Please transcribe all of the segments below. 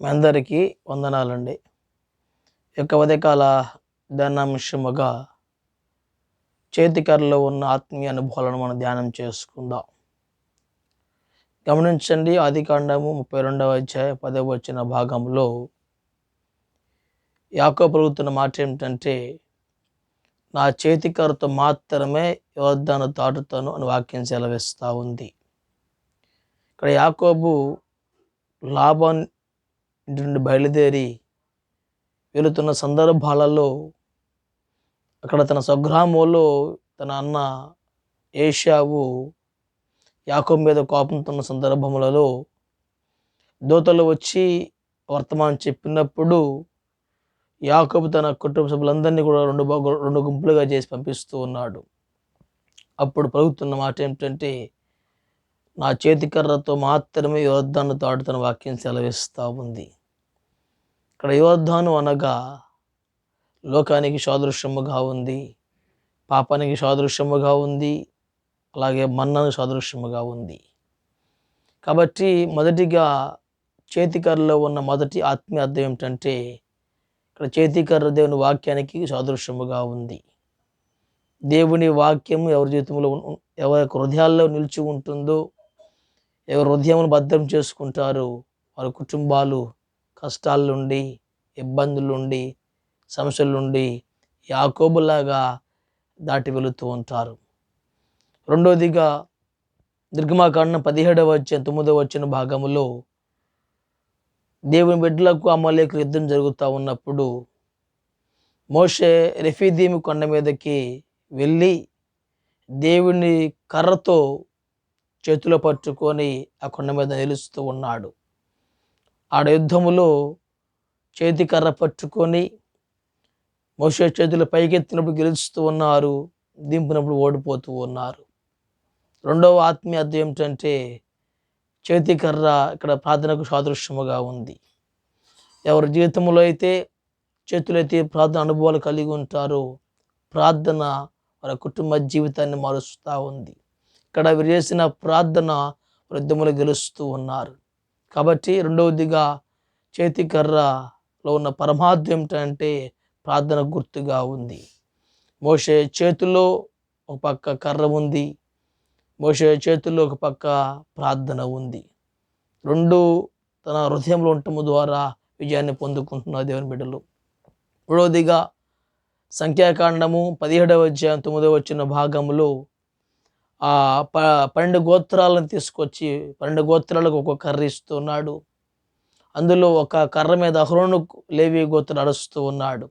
మీ అందరికీ వందనాలండి. యొక్క ఉదయకాల ధ్యానాంశముగా చేతికర్రలో ఉన్న ఆత్మీయ అనుభవాలను మనం ధ్యానం చేసుకుందాం. గమనించండి ఆదికాండము ముప్పై రెండవ అధ్యాయ పదవ వచ్చిన భాగంలో యాకో ప్రభుత్వ మాట ఏమిటంటే నా చేతికర్రతో మాత్రమే యోద్ధాను దాటుతాను అని వాక్యం సెలవిస్తూ ఉంది. ఇక్కడ యాకోబు లాభం ఇంటి నుండి బయలుదేరి వెళుతున్న సందర్భాలలో అక్కడ తన స్వగ్రామంలో తన అన్న ఏషావు యాకోబ్ మీద కోపంతో ఉన్న సందర్భములలో దోతలు వచ్చి వర్తమానం చెప్పినప్పుడు యాకబు తన కుటుంబ సభ్యులందరినీ కూడా రెండు రెండు గుంపులుగా చేసి పంపిస్తూ ఉన్నాడు. అప్పుడు పలుకుతున్న మాట ఏమిటంటే నా చేతికర్రతో మాత్రమే యోద్ధాను తాడుతున్న వాక్యం సెలవిస్తూ ఉంది. ఇక్కడ యోద్ధాను అనగా లోకానికి సాదృశ్యముగా ఉంది పాపానికి సాదృశ్యముగా ఉంది అలాగే మన్నను సాదృశ్యముగా ఉంది. కాబట్టి మొదటిగా చేతికర్రలో ఉన్న మొదటి ఆత్మీయ అర్థం ఏమిటంటే ఇక్కడ చేతికర్ర దేవుని వాక్యానికి సాదృశ్యముగా ఉంది. దేవుని వాక్యం ఎవరి జీవితంలో ఎవరి యొక్క హృదయాల్లో నిలిచి ఉంటుందో ఎవరి హృదయమును భద్రం చేసుకుంటారో వారి కుటుంబాలు కష్టాల నుండి ఇబ్బందుల నుండి సమస్యల నుండి యాకోబులాగా దాటి వెళుతూ ఉంటారు. రెండవదిగా నిర్గమాకాండం పదిహేడవ వచ్చిన తొమ్మిదవ వచ్చిన భాగములో దేవుని బిడ్డలకు అమలేకులు యుద్ధం జరుగుతూ ఉన్నప్పుడు మోషే రెఫీదీమి కొండ మీదకి వెళ్ళి దేవుని కర్రతో చేతిలో పట్టుకొని ఆ కొండ మీద నిలుస్తూ ఉన్నాడు. ఆడ యుద్ధములో చేతికర్ర పట్టుకొని మోసే చేతులు పైకెత్తినప్పుడు గెలుస్తూ ఉన్నారు దింపినప్పుడు ఓడిపోతూ ఉన్నారు. రెండవ ఆత్మీయ అర్థం ఏమిటంటే చేతి కర్ర ఇక్కడ ప్రార్థనకు సాదృశ్యముగా ఉంది. ఎవరి జీవితంలో అయితే చేతులైతే ప్రార్థన అనుభవాలు కలిగి ఉంటారో ప్రార్థన వారి కుటుంబ జీవితాన్ని మారుస్తూ ఉంది. ఇక్కడ వీరు చేసిన ప్రార్థన వృద్ధములు గెలుస్తూ ఉన్నారు. కాబట్టి రెండవదిగా చేతి కర్రలో ఉన్న పరమార్థం ఏమిటంటే ప్రార్థన గుర్తుగా ఉంది. మోసే చేతిలో ఒక పక్క కర్ర ఉంది. మోసే చేతుల్లో ఒక పక్క ప్రార్థన ఉంది. రెండు తన హృదయంలో ఉండటము ద్వారా విజయాన్ని పొందుకుంటున్నారు దేవుని బిడ్డలు. మూడవదిగా సంఖ్యాకాండము పదిహేడవ అధ్యాయం తొమ్మిదవ వచ్చిన భాగంలో ఆ ప పన్నెండు గోత్రాలను తీసుకొచ్చి పన్నెండు గోత్రాలకు ఒక కర్ర ఇస్తున్నాడు అందులో ఒక కర్ర మీద అహ్రోను లేవి గోత్రం నడుస్తూ ఉన్నాడు.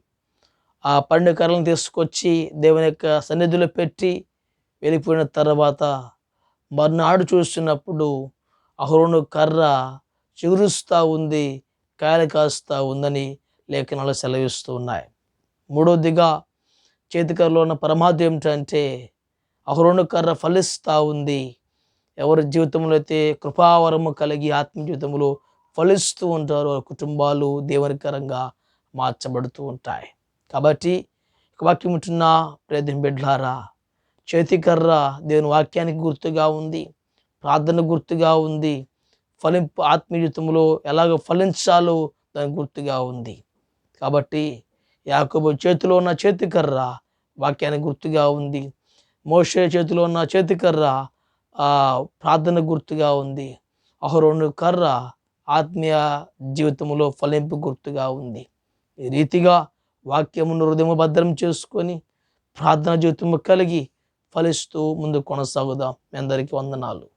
ఆ పన్నెండు కర్రలను తీసుకొచ్చి దేవుని యొక్క సన్నిధిలో పెట్టి వెళ్ళిపోయిన తర్వాత మర్నాడు చూస్తున్నప్పుడు అహరోను కర్ర చిగురుస్తూ ఉంది కాయలు కాస్తూ ఉందని లేఖనాలు సెలవిస్తూ ఉన్నాయి. మూడవదిగా చేతికర్రలో ఉన్న పరమార్థం ఏమిటంటే అహరోను కర్ర ఫలిస్తూ ఉంది. ఎవరి జీవితంలో అయితే కృపావరము కలిగి ఆత్మ జీవితంలో ఫలిస్తూ ఉంటారు కుటుంబాలు దేవరికరంగా మార్చబడుతూ ఉంటాయి. కాబట్టి ఇక వాక్యం ఉంటున్న ప్రయత్నం బిడ్లారా చేతికర్ర దేవుని వాక్యానికి గుర్తుగా ఉంది ప్రార్థన గుర్తుగా ఉంది ఫలింపు ఆత్మీయ జీవితంలో ఎలాగ ఫలించాలో దాని గుర్తుగా ఉంది. కాబట్టి యాకబు చేతిలో ఉన్న చేతికర్ర వాక్యానికి గుర్తుగా ఉంది. మోషే చేతిలో ఉన్న చేతికర్ర కర్ర ప్రార్థన గుర్తుగా ఉంది. అహరోను కర్ర ఆత్మీయ జీవితంలో ఫలింపు గుర్తుగా ఉంది. ఈ రీతిగా వాక్యమును హృదయము భద్రం చేసుకొని ప్రార్థన జీవితము కలిగి ఫలిస్తూ ముందు కొనసాగుదాం. మీ అందరికీ వందనాలు.